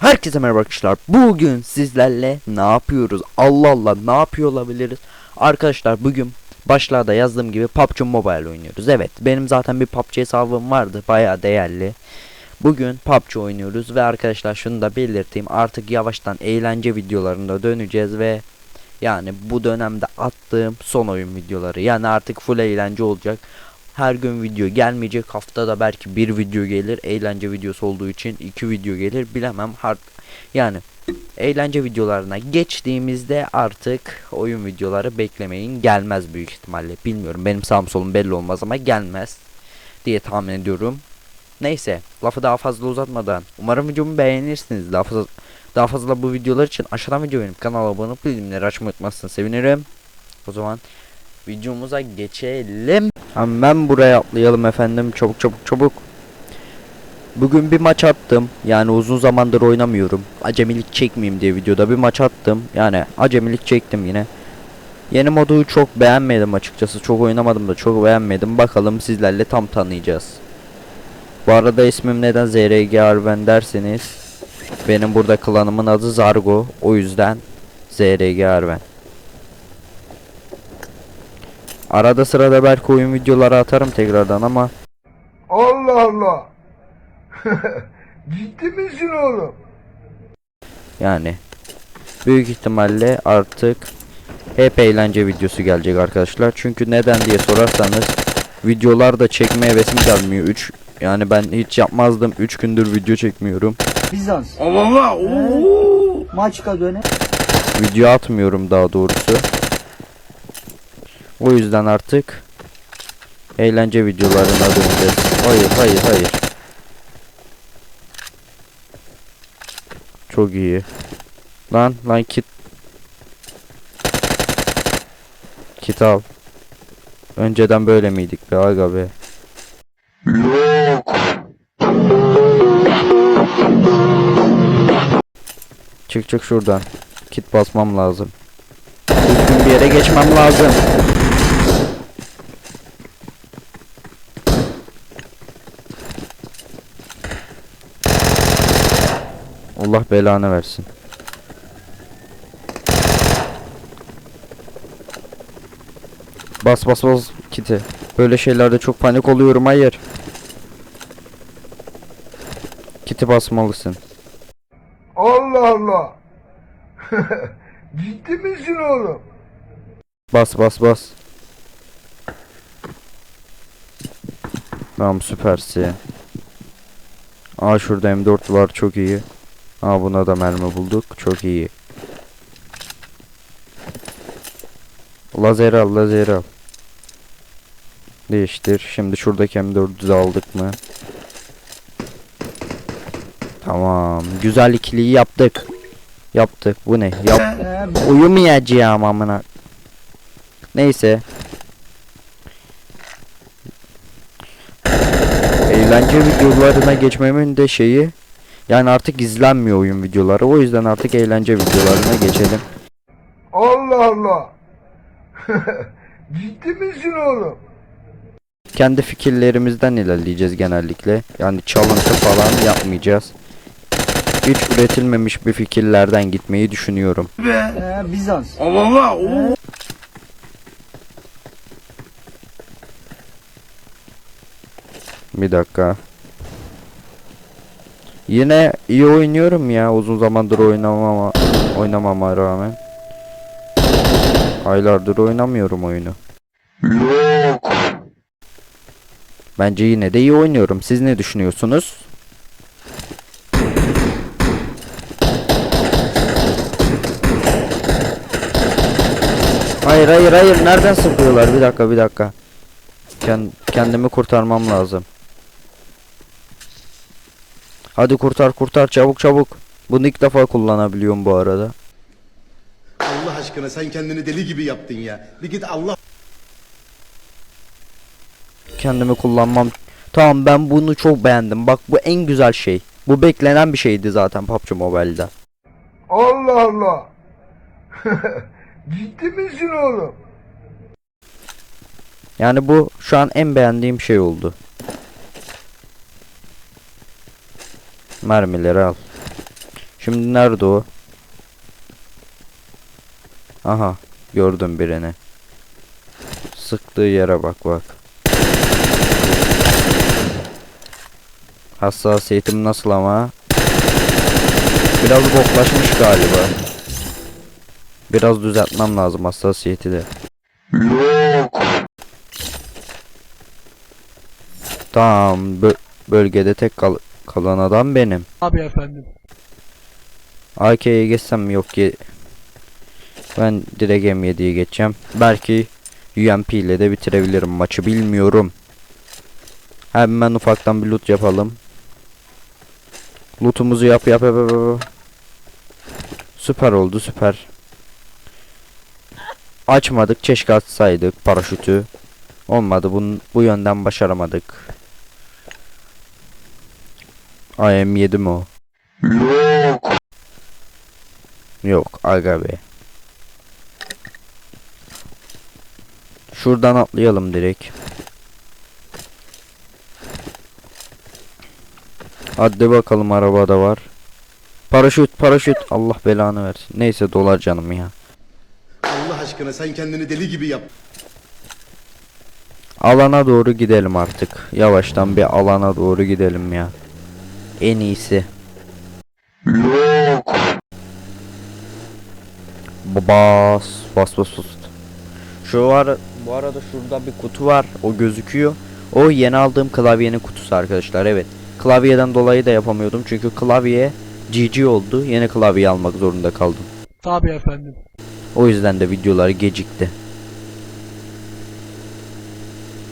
Herkese merhaba arkadaşlar. Bugün sizlerle ne yapıyoruz? Allah Allah ne yapıyor olabiliriz? Arkadaşlar bugün başlarda yazdığım gibi PUBG Mobile oynuyoruz. Evet benim zaten bir PUBG hesabım vardı. Bayağı değerli. Bugün PUBG oynuyoruz ve arkadaşlar şunu da belirteyim. Artık yavaştan eğlence videolarında döneceğiz ve yani bu dönemde attığım son oyun videoları. Yani artık full eğlence olacak. Her gün video gelmeyecek. Haftada belki bir video gelir. Eğlence videosu olduğu için iki video gelir. Bilemem. Hard yani eğlence videolarına geçtiğimizde artık oyun videoları beklemeyin. Gelmez büyük ihtimalle. Bilmiyorum. Benim sağım solum belli olmaz ama gelmez diye tahmin ediyorum. Neyse, lafı daha fazla uzatmadan umarım videomu beğenirsiniz. Daha fazla daha fazla bu videolar için aşağıdan video benim kanala abone olup bildirimleri açmayı unutmazsanız sevinirim. O zaman videomuza geçelim. Hemen buraya atlayalım efendim. Çabuk çabuk çabuk. Bugün bir maç attım. Yani uzun zamandır oynamıyorum. Acemilik çekmeyeyim diye videoda bir maç attım. Yani acemilik çektim yine. Yeni modu çok beğenmedim açıkçası. Çok oynamadım da çok beğenmedim. Bakalım sizlerle tam tanıyacağız. Bu arada ismim neden ZRG Arven derseniz benim burada klanımın adı Zargo. O yüzden ZRG Arven. Arada sırada belki oyun videoları atarım tekrardan ama Allah Allah. Ciddi misin oğlum? yani büyük ihtimalle artık hep eğlence videosu gelecek arkadaşlar. Çünkü neden diye sorarsanız videolar da çekmeye hevesim gelmiyor. 3 yani ben hiç yapmazdım. 3 gündür video çekmiyorum. Bizans. Allah Allah. Maçka döne. Video atmıyorum daha doğrusu. O yüzden artık eğlence videolarına döneceğiz. Hayır hayır hayır. Çok iyi. Lan lan kit. Kit al. Önceden böyle miydik be aga be. Çık çık şuradan. Kit basmam lazım. Düzgün bir yere geçmem lazım. Allah belanı versin. Bas bas bas kiti. Böyle şeylerde çok panik oluyorum hayır. Kiti basmalısın. Allah Allah. Ciddi misin oğlum? Bas bas bas. Tamam süpersi. Aa şurada M4 var çok iyi. Aa buna da mermi bulduk çok iyi. Lazer al lazer al. Değiştir. Şimdi şuradaki M4'ü de aldık mı? Tamam. Güzel ikiliyi yaptık. Yaptık. Bu ne? Yap. Uyumayacağım amına. Neyse. Eğlence videolarına geçmemin de şeyi yani artık izlenmiyor oyun videoları. O yüzden artık eğlence videolarına geçelim. Allah Allah. Ciddi misin oğlum? Kendi fikirlerimizden ilerleyeceğiz genellikle. Yani çalıntı falan yapmayacağız. Hiç üretilmemiş bir fikirlerden gitmeyi düşünüyorum. ee, Bizans. Allah Allah. Bir dakika. Yine iyi oynuyorum ya uzun zamandır oynamama oynamama rağmen. Aylardır oynamıyorum oyunu. Yok. Bence yine de iyi oynuyorum. Siz ne düşünüyorsunuz? Hayır hayır hayır nereden sıkıyorlar? Bir dakika bir dakika. Kend kendimi kurtarmam lazım. Hadi kurtar kurtar çabuk çabuk. Bunu ilk defa kullanabiliyorum bu arada. Allah aşkına sen kendini deli gibi yaptın ya. Bir git Allah Kendimi kullanmam. Tamam ben bunu çok beğendim. Bak bu en güzel şey. Bu beklenen bir şeydi zaten PUBG Mobile'da. Allah Allah. Ciddi misin oğlum? Yani bu şu an en beğendiğim şey oldu. Mermileri al. Şimdi nerede o? Aha gördüm birini. Sıktığı yere bak bak. Hassasiyetim nasıl ama? Biraz boklaşmış galiba. Biraz düzeltmem lazım hassasiyeti de. Yok. Tamam bö- bölgede tek kal- kalan adam benim. Abi efendim. AK'ye geçsem yok ki. Ben direkt M7'ye geçeceğim. Belki UMP ile de bitirebilirim maçı bilmiyorum. Hemen ufaktan bir loot yapalım. Lootumuzu yap yap yap yap. yap. Süper oldu süper. Açmadık keşke açsaydık paraşütü. Olmadı bunun, bu yönden başaramadık. AM7 mi o? Yok. Yok aga be. Şuradan atlayalım direkt. Hadi bakalım arabada var. Paraşüt paraşüt Allah belanı versin. Neyse dolar canım ya. Allah aşkına sen kendini deli gibi yap. Alana doğru gidelim artık. Yavaştan bir alana doğru gidelim ya. En iyisi. Yok. Bas bas bas bas. Şu ara bu arada şurada bir kutu var. O gözüküyor. O yeni aldığım klavyenin kutusu arkadaşlar. Evet. Klavyeden dolayı da yapamıyordum. Çünkü klavye GG oldu. Yeni klavye almak zorunda kaldım. Tabii efendim. O yüzden de videolar gecikti.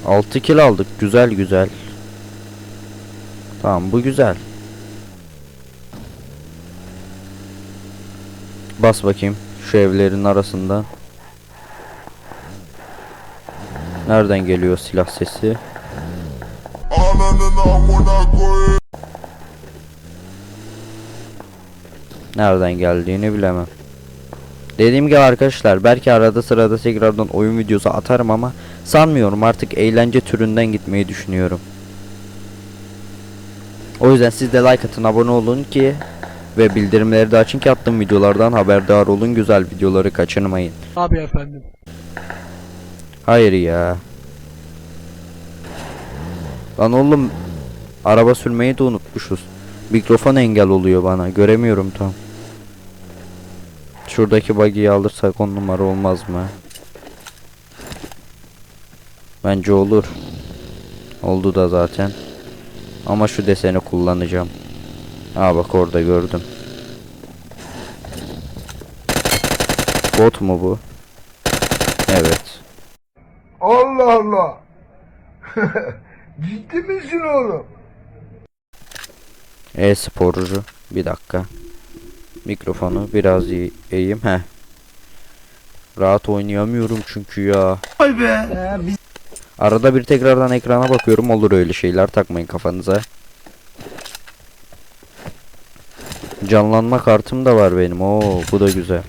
6 kill aldık. Güzel güzel. Tamam bu güzel. Bas bakayım şu evlerin arasında. Nereden geliyor silah sesi? Nereden geldiğini bilemem. Dediğim gibi arkadaşlar belki arada sırada tekrardan oyun videosu atarım ama sanmıyorum artık eğlence türünden gitmeyi düşünüyorum. O yüzden siz de like atın abone olun ki ve bildirimleri de açın ki attığım videolardan haberdar olun güzel videoları kaçırmayın. Tabii efendim. Hayır ya. Lan oğlum araba sürmeyi de unutmuşuz. Mikrofon engel oluyor bana. Göremiyorum tam. Şuradaki buggy'yi alırsak on numara olmaz mı? Bence olur. Oldu da zaten. Ama şu deseni kullanacağım. Aa bak orada gördüm. Bot mu bu? Evet. Allah Allah. Ciddi misin oğlum? E-sporcu. Bir dakika. Mikrofonu biraz eğeyim. Heh. Rahat oynayamıyorum çünkü ya. Ee, biz Arada bir tekrardan ekrana bakıyorum. Olur öyle şeyler takmayın kafanıza. Canlanma kartım da var benim. Oo bu da güzel.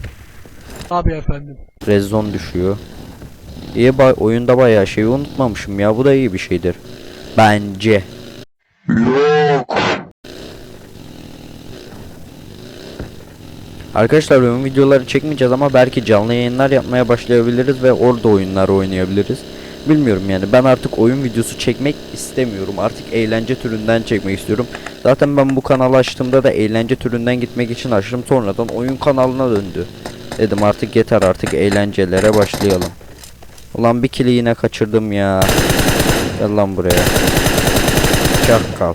Tabii efendim. Rezon düşüyor. İyi ba- oyunda bayağı şeyi unutmamışım ya. Bu da iyi bir şeydir. Bence. Yok. Arkadaşlar oyun videoları çekmeyeceğiz ama belki canlı yayınlar yapmaya başlayabiliriz ve orada oyunlar oynayabiliriz. Bilmiyorum yani ben artık oyun videosu çekmek istemiyorum. Artık eğlence türünden çekmek istiyorum. Zaten ben bu kanalı açtığımda da eğlence türünden gitmek için açtım. Sonradan oyun kanalına döndü. Dedim artık yeter artık eğlencelere başlayalım. Ulan bir kili yine kaçırdım ya. Gel lan buraya. Çakal.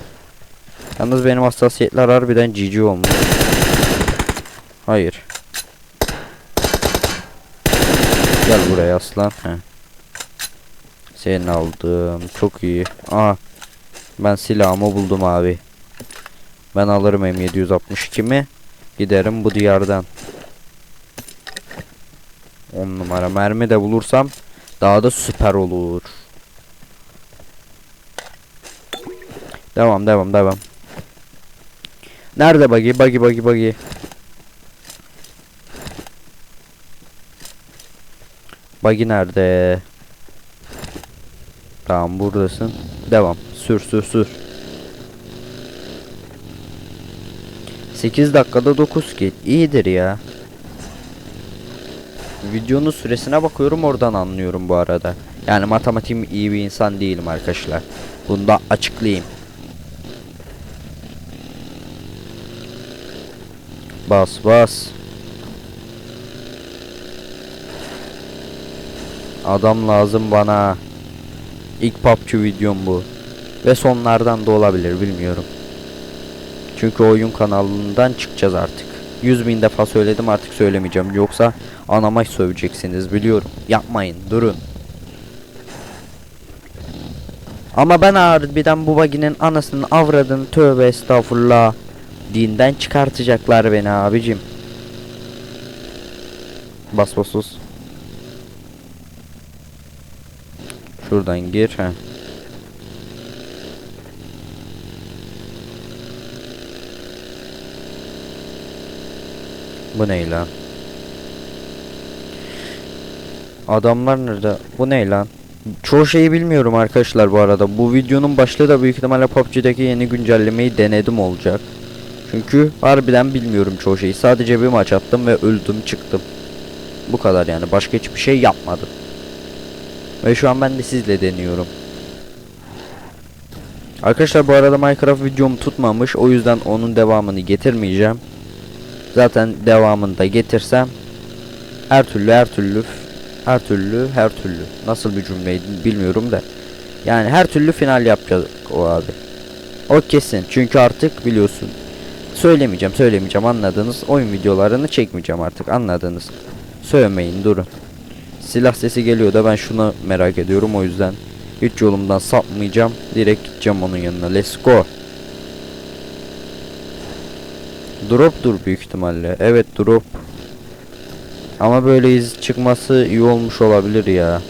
Yalnız benim hassasiyetler harbiden cici olmuş. Hayır. Gel buraya aslan. He. Seni aldım. Çok iyi. Aa. Ben silahımı buldum abi. Ben alırım M762'mi. Giderim bu diyardan. 10 numara mermi de bulursam daha da süper olur. Devam devam devam. Nerede buggy buggy buggy buggy. Buggy nerede? Tamam buradasın. Devam. Sür sür sür. 8 dakikada 9 kill. İyidir ya. Videonun süresine bakıyorum oradan anlıyorum bu arada. Yani matematiğim iyi bir insan değilim arkadaşlar. Bunu da açıklayayım. Bas bas. Adam lazım bana. İlk PUBG videom bu. Ve sonlardan da olabilir bilmiyorum. Çünkü oyun kanalından çıkacağız artık. 100 bin defa söyledim artık söylemeyeceğim. Yoksa anama söveceksiniz biliyorum. Yapmayın durun. Ama ben harbiden bu baginin anasının avradını tövbe estağfurullah. Dinden çıkartacaklar beni abicim. Bas bas bas. Şuradan gir ha. Bu ne lan? Adamlar nerede? Bu ne lan? Çoğu şeyi bilmiyorum arkadaşlar bu arada. Bu videonun başlığı da büyük ihtimalle PUBG'deki yeni güncellemeyi denedim olacak. Çünkü harbiden bilmiyorum çoğu şeyi. Sadece bir maç attım ve öldüm çıktım. Bu kadar yani. Başka hiçbir şey yapmadım. Ve şu an ben de sizle deniyorum. Arkadaşlar bu arada Minecraft videom tutmamış. O yüzden onun devamını getirmeyeceğim. Zaten devamını da getirsem her türlü her türlü her türlü her türlü nasıl bir cümleydi bilmiyorum da yani her türlü final yapacağız o abi. O kesin çünkü artık biliyorsun. Söylemeyeceğim söylemeyeceğim anladınız. Oyun videolarını çekmeyeceğim artık anladınız. Söylemeyin durun. Silah sesi geliyor da ben şunu merak ediyorum o yüzden hiç yolumdan sapmayacağım. Direkt gideceğim onun yanına. Let's go. Drop'dur büyük ihtimalle. Evet drop. Ama böyle iz çıkması iyi olmuş olabilir ya.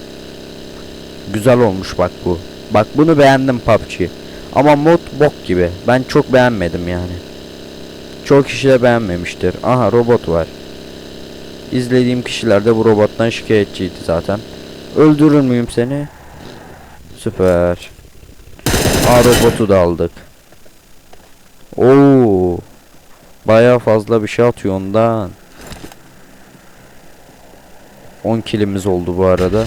Güzel olmuş bak bu. Bak bunu beğendim PUBG. Ama mod bok gibi. Ben çok beğenmedim yani. Çok kişi de beğenmemiştir. Aha robot var. İzlediğim kişiler de bu robottan şikayetçiydi zaten. Öldürür müyüm seni? Süper. Aa robotu da aldık. Oo. Baya fazla bir şey atıyor ondan. 10 kilimiz oldu bu arada.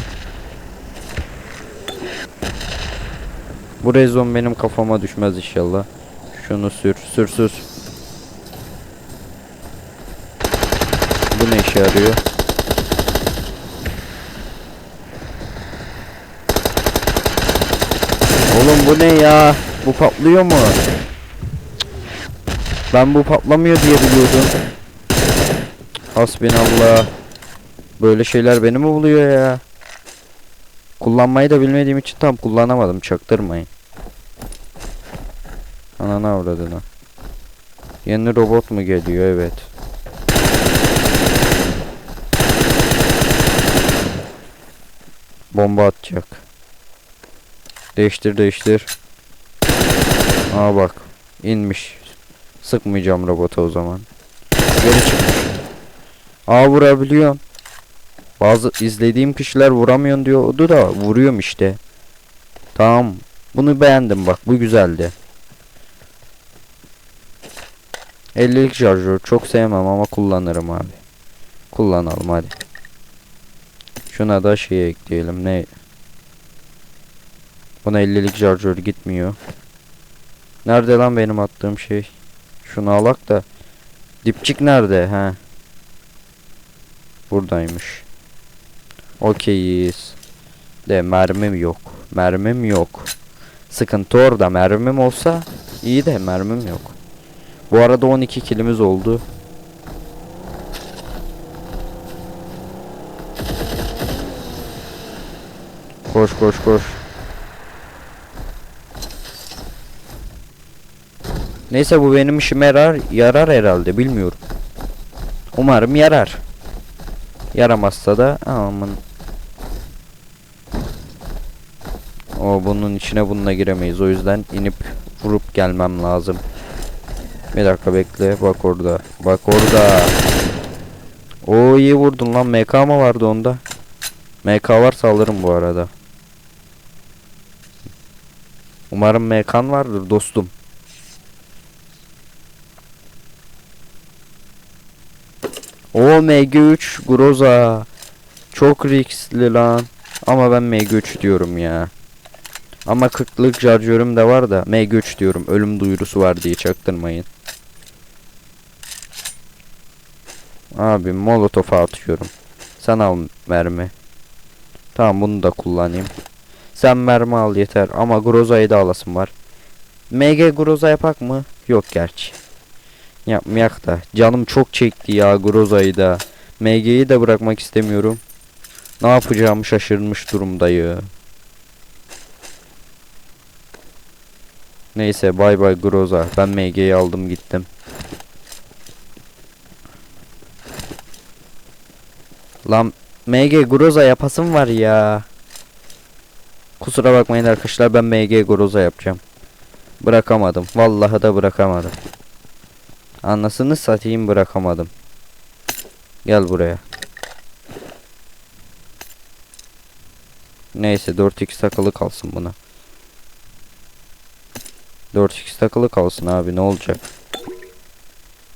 Bu rezon benim kafama düşmez inşallah. Şunu sür, sür, sür. Ne işe yarıyor? Oğlum bu ne ya? Bu patlıyor mu? Ben bu patlamıyor diye biliyordum. Hasbinallah. Böyle şeyler beni mi buluyor ya? Kullanmayı da bilmediğim için tam kullanamadım. Çaktırmayın. Ananı avradına. Yeni robot mu geliyor? Evet. Bomba atacak. Değiştir değiştir. Aa bak. inmiş. Sıkmayacağım robota o zaman. Geri çıkmış. Aa vurabiliyorum. Bazı izlediğim kişiler vuramıyorsun diyordu da vuruyorum işte. Tamam. Bunu beğendim bak. Bu güzeldi. 50'lik şarjör çok sevmem ama kullanırım abi. Kullanalım hadi. Şuna da şey ekleyelim. Ne? Buna 50'lik şarjör gitmiyor. Nerede lan benim attığım şey? Şunu alak da. Dipçik nerede? He. Buradaymış. Okeyiz. De mermim yok. Mermim yok. Sıkıntı orada. Mermim olsa iyi de mermim yok. Bu arada 12 kilimiz oldu. Koş koş koş. Neyse bu benim işime yarar, yarar herhalde bilmiyorum. Umarım yarar. Yaramazsa da aman. O bunun içine bununla giremeyiz. O yüzden inip vurup gelmem lazım. Bir dakika bekle. Bak orada. Bak orada. O iyi vurdun lan. MK mı vardı onda? MK varsa alırım bu arada. Umarım MK'n vardır dostum. O MG3 Groza. Çok riskli lan. Ama ben MG3 diyorum ya. Ama 40'lık şarjörüm de var da MG3 diyorum. Ölüm duyurusu var diye çaktırmayın. Abi molotof atıyorum. Sen al mermi. Tamam bunu da kullanayım. Sen mermi al yeter ama Groza'yı da alasın var. MG Groza yapak mı? Yok gerçi. Yapmayak da. Canım çok çekti ya Groza'yı da. MG'yi de bırakmak istemiyorum. Ne yapacağımı şaşırmış durumdayım. Neyse bay bay Groza. Ben MG'yi aldım gittim. Lan MG Groza yapasım var ya. Kusura bakmayın arkadaşlar ben MG Groza yapacağım. Bırakamadım. Vallahi da bırakamadım. Anasını satayım bırakamadım. Gel buraya. Neyse 4x takılı kalsın buna. 4x takılı kalsın abi ne olacak?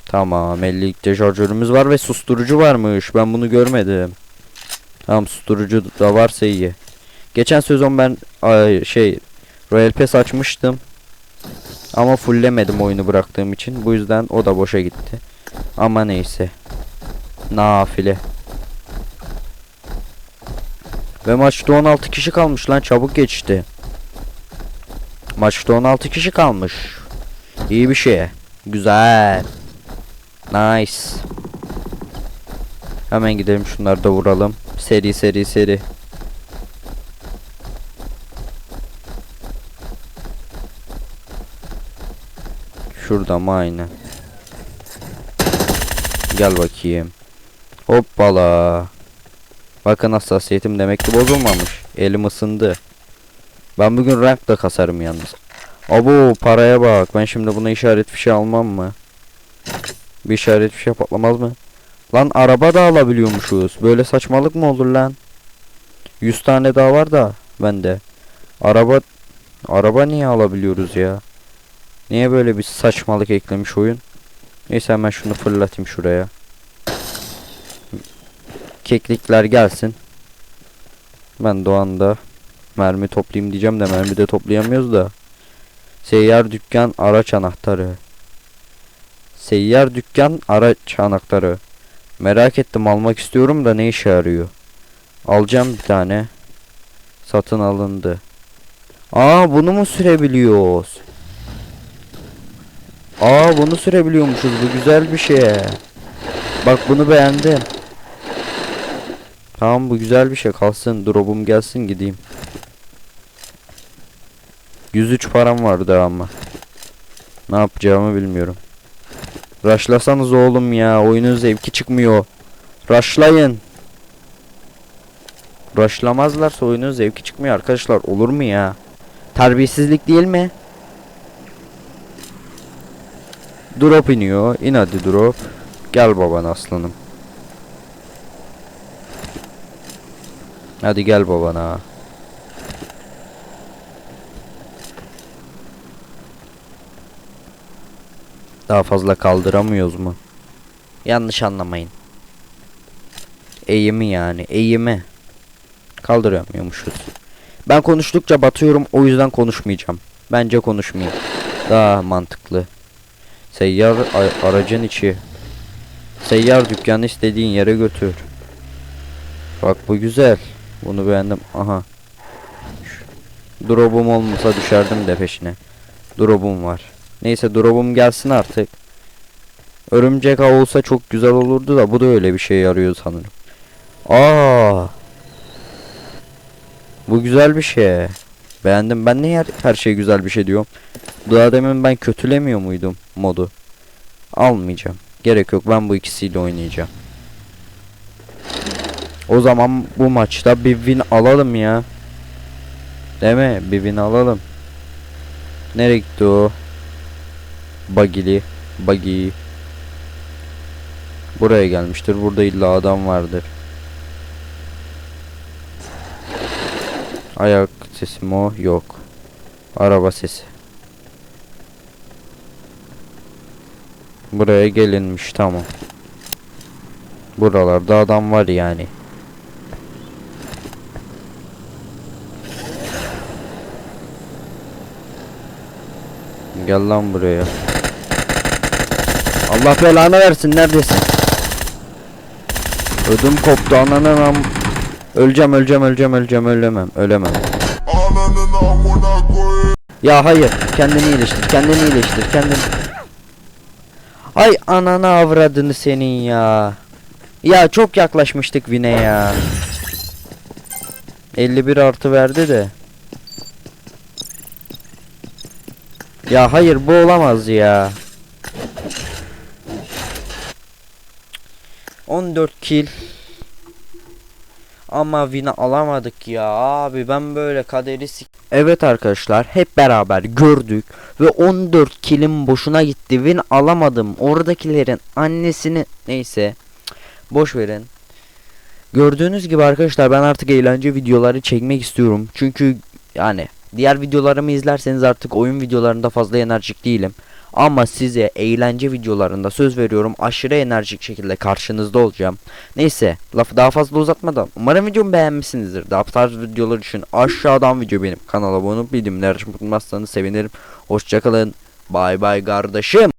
Tamam 50'lik şarjörümüz var ve susturucu varmış. Ben bunu görmedim. Tamam susturucu da varsa iyi. Geçen sezon ben ay, şey Royal Pass açmıştım. Ama fulllemedim oyunu bıraktığım için. Bu yüzden o da boşa gitti. Ama neyse. Nafile. Ve maçta 16 kişi kalmış lan çabuk geçti. Maçta 16 kişi kalmış. İyi bir şey. Güzel. Nice. Hemen gidelim şunları da vuralım. Seri seri seri. Şurada mı aynen. Gel bakayım. Hoppala. Bakın hassasiyetim demek ki bozulmamış. Elim ısındı. Ben bugün rank da kasarım yalnız. Abo paraya bak. Ben şimdi buna işaret fişi almam mı? Bir işaret fişi patlamaz mı? Lan araba da alabiliyormuşuz. Böyle saçmalık mı olur lan? 100 tane daha var da bende. Araba araba niye alabiliyoruz ya? Niye böyle bir saçmalık eklemiş oyun? Neyse hemen şunu fırlatayım şuraya. Keklikler gelsin. Ben Doğan'da mermi toplayayım diyeceğim de mermi de toplayamıyoruz da. Seyyar dükkan araç anahtarı. Seyyar dükkan araç anahtarı. Merak ettim almak istiyorum da ne işe yarıyor? Alacağım bir tane. Satın alındı. Aa bunu mu sürebiliyoruz? Aa bunu sürebiliyormuşuz. Bu güzel bir şey. Bak bunu beğendim. Tamam bu güzel bir şey. Kalsın drop'um gelsin gideyim. 103 param vardı ama. Ne yapacağımı bilmiyorum. Rushlasanız oğlum ya. Oyunun zevki çıkmıyor. Rushlayın. Rushlamazlarsa oyunun zevki çıkmıyor arkadaşlar. Olur mu ya? Terbiyesizlik değil mi? Drop iniyor. İn hadi drop. Gel baban aslanım. Hadi gel babana. Daha fazla kaldıramıyoruz mu? Yanlış anlamayın. Eğimi yani. Eğimi. Kaldıramıyormuşuz. Ben konuştukça batıyorum. O yüzden konuşmayacağım. Bence konuşmayayım. Daha mantıklı. Seyyar aracın içi. Seyyar dükkanı istediğin yere götür. Bak bu güzel. Bunu beğendim. Aha. Drop'um olmasa düşerdim de peşine. Drop'um var. Neyse drop'um gelsin artık. Örümcek ağ olsa çok güzel olurdu da bu da öyle bir şey yarıyor sanırım. Aa. Bu güzel bir şey. Beğendim. Ben niye her, her şey güzel bir şey diyorum? Daha demin ben kötülemiyor muydum modu? Almayacağım. Gerek yok. Ben bu ikisiyle oynayacağım. O zaman bu maçta bir win alalım ya. Değil mi? Bir win alalım. Nereye gitti o? Bagili. Bagi. Buraya gelmiştir. Burada illa adam vardır. Ayak sesi mi o? Yok. Araba sesi. Buraya gelinmiş tamam. Buralarda adam var yani. Gel lan buraya. Allah belanı versin neredesin? Ödüm koptu ananın am... Öleceğim öleceğim öleceğim öleceğim ölemem ölemem. Ya hayır kendini iyileştir kendini iyileştir kendini. Ay ananı avradını senin ya. Ya çok yaklaşmıştık Vine ya. 51 artı verdi de. Ya hayır bu olamaz ya. 14 kill. Ama win'i alamadık ya. Abi ben böyle kaderi sik- Evet arkadaşlar hep beraber gördük ve 14 kilim boşuna gitti. Win alamadım. Oradakilerin annesini neyse. Boş verin. Gördüğünüz gibi arkadaşlar ben artık eğlence videoları çekmek istiyorum. Çünkü yani diğer videolarımı izlerseniz artık oyun videolarında fazla enerjik değilim. Ama size eğlence videolarında söz veriyorum aşırı enerjik şekilde karşınızda olacağım. Neyse lafı daha fazla uzatmadan umarım videomu beğenmişsinizdir. Daha tarz videolar için aşağıdan video benim kanala abone olup bildirimleri açmayı unutmazsanız sevinirim. Hoşçakalın. Bay bay kardeşim.